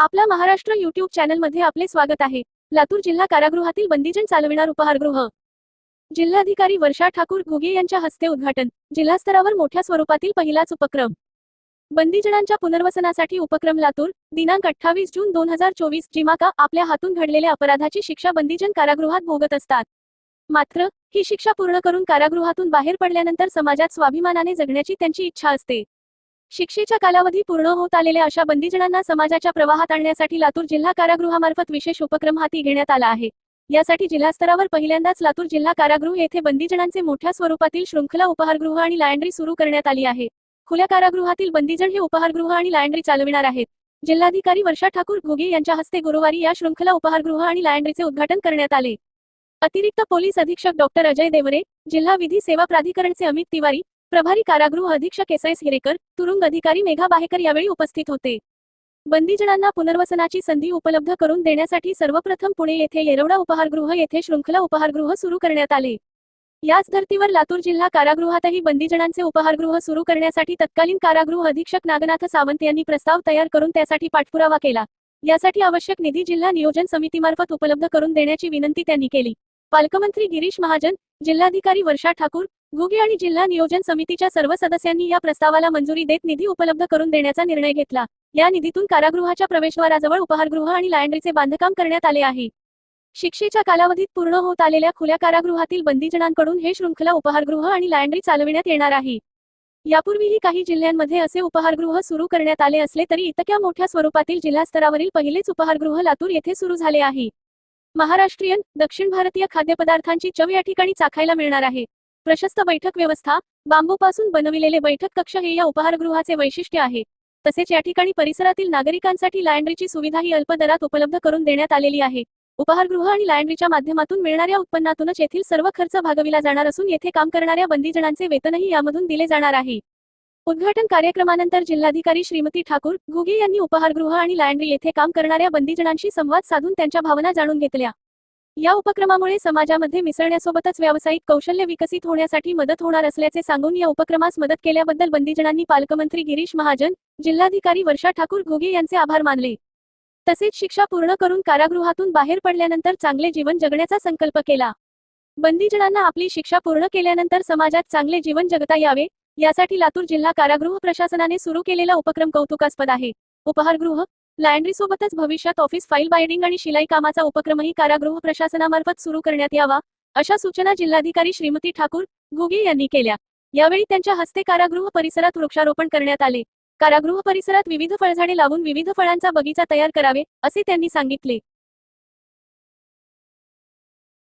आपला महाराष्ट्र युट्यूब चॅनलमध्ये आपले स्वागत आहे. लातूर जिल्हा कारागृहातील बंदीजन चालविणार उपहारगृह. जिल्हाधिकारी वर्षा ठाकूर घुगे यांच्या हस्ते उद्घाटन. जिल्हास्तरावर मोठ्या स्वरूपातील पहिलाच उपक्रम. बंदीजनांच्या पुनर्वसनासाठी उपक्रम लातूर दिनांक अठ्ठावीस जून दोन हजार चोवीस जिमाका आपल्या हातून घडलेल्या अपराधाची शिक्षा बंदीजन कारागृहात भोगत असतात. मात्र ही शिक्षा पूर्ण करून कारागृहातून बाहेर पडल्यानंतर समाजात स्वाभिमानाने जगण्याची त्यांची इच्छा असते. शिक्षेच्या कालावधी पूर्ण होत आलेल्या अशा बंदीजणांना समाजाच्या प्रवाहात आणण्यासाठी लातूर जिल्हा कारागृहामार्फत विशेष उपक्रम हाती घेण्यात आला आहे. यासाठी जिल्हास्तरावर पहिल्यांदाच लातूर जिल्हा कारागृह येथे बंदीजणांचे मोठ्या स्वरूपातील शृंखला उपहारगृह आणि लायंड्री सुरू करण्यात आली आहे. खुल्या कारागृहातील बंदीजण हे उपहारगृह आणि लायंड्री चालविणार आहेत. जिल्हाधिकारी वर्षा ठाकूर घोगे यांच्या हस्ते गुरुवारी या शृंखला उपहारगृह आणि लायंड्रीचे उद्घाटन करण्यात आले. अतिरिक्त पोलीस अधीक्षक डॉक्टर अजय देवरे जिल्हा विधी सेवा प्राधिकरणचे अमित तिवारी प्रभारी कारागृह अधीक्षक एस एस हिरेकर तुरुंग अधिकारी मेघा बाहेकर यावेळी उपस्थित होते. बंदीजनांना पुनर्वसनाची संधी उपलब्ध करून देण्यासाठी सर्वप्रथम पुणे येथे येरवडा उपहारगृह येथे शृंखला उपहारगृह सुरू करण्यात आले. याच धर्तीवर लातूर जिल्हा कारागृहातही बंदीजनांचे उपहारगृह सुरू करण्यासाठी तत्कालीन कारागृह अधीक्षक नागनाथ सावंत यांनी प्रस्ताव तयार करून त्यासाठी पाठपुरावा केला. यासाठी आवश्यक निधी जिल्हा नियोजन समितीमार्फत उपलब्ध करून देण्याची विनंती त्यांनी केली. पालकमंत्री गिरीश महाजन जिल्हाधिकारी वर्षा ठाकूर घुगे आणि जिल्हा नियोजन समितीच्या सर्व सदस्यांनी या प्रस्तावाला मंजुरी देत निधी उपलब्ध करून देण्याचा निर्णय घेतला. या निधीतून कारागृहाच्या प्रवेशद्वाराजवळ उपहारगृह आणि लायंड्रीचे बांधकाम करण्यात आले आहे. शिक्षेच्या कालावधीत पूर्ण होत आलेल्या खुल्या कारागृहातील बंदीजनांकडून हे शृंखला उपहारगृह आणि लायंड्री चालविण्यात येणार आहे. यापूर्वीही काही जिल्ह्यांमध्ये असे उपहारगृह सुरू करण्यात आले असले तरी इतक्या मोठ्या स्वरूपातील जिल्हास्तरावरील पहिलेच उपहारगृह लातूर येथे सुरू झाले आहे. महाराष्ट्रीयन दक्षिण भारतीय खाद्यपदार्थांची चव या ठिकाणी चाखायला मिळणार आहे. प्रशस्त बैठक व्यवस्था बांबूपासून बनविलेले बैठक कक्ष हे या उपहारगृहाचे वैशिष्ट्य आहे. तसेच या ठिकाणी परिसरातील नागरिकांसाठी लायंड्रीची सुविधाही अल्प दरात उपलब्ध करून देण्यात आलेली आहे. उपहारगृह आणि लँड्रीच्या माध्यमातून मिळणाऱ्या उत्पन्नातूनच येथील सर्व खर्च भागविला जाणार असून येथे काम करणाऱ्या बंदीजणांचे वेतनही यामधून दिले जाणार आहे. उद्घाटन कार्यक्रमानंतर जिल्हाधिकारी श्रीमती ठाकूर घुगे यांनी उपहारगृह आणि लँड्री येथे काम करणाऱ्या बंदीजणांशी संवाद साधून त्यांच्या भावना जाणून घेतल्या. या उपक्रमामुळे समाजामध्ये मिसळण्यासोबतच व्यावसायिक कौशल्य विकसित होण्यासाठी मदत होणार असल्याचे सांगून या उपक्रमास मदत केल्याबद्दल बंदीजनांनी पालकमंत्री गिरीश महाजन जिल्हाधिकारी वर्षा ठाकूर घोगे यांचे आभार मानले. तसेच शिक्षा पूर्ण करून कारागृहातून बाहेर पडल्यानंतर चांगले जीवन जगण्याचा संकल्प केला. बंदीजनांना आपली शिक्षा पूर्ण केल्यानंतर समाजात चांगले जीवन जगता यावे यासाठी लातूर जिल्हा कारागृह प्रशासनाने सुरू केलेला उपक्रम कौतुकास्पद आहे. उपहारगृह लँड्रीसोबतच भविष्यात ऑफिस फाईल बायडिंग आणि शिलाई कामाचा उपक्रमही कारागृह प्रशासनामार्फत सुरू करण्यात यावा अशा सूचना जिल्हाधिकारी श्रीमती ठाकूर घुगे यांनी केल्या. यावेळी त्यांच्या हस्ते कारागृह परिसरात वृक्षारोपण करण्यात आले. कारागृह परिसरात विविध फळझाडे लावून विविध फळांचा बगीचा तयार करावे असे त्यांनी सांगितले.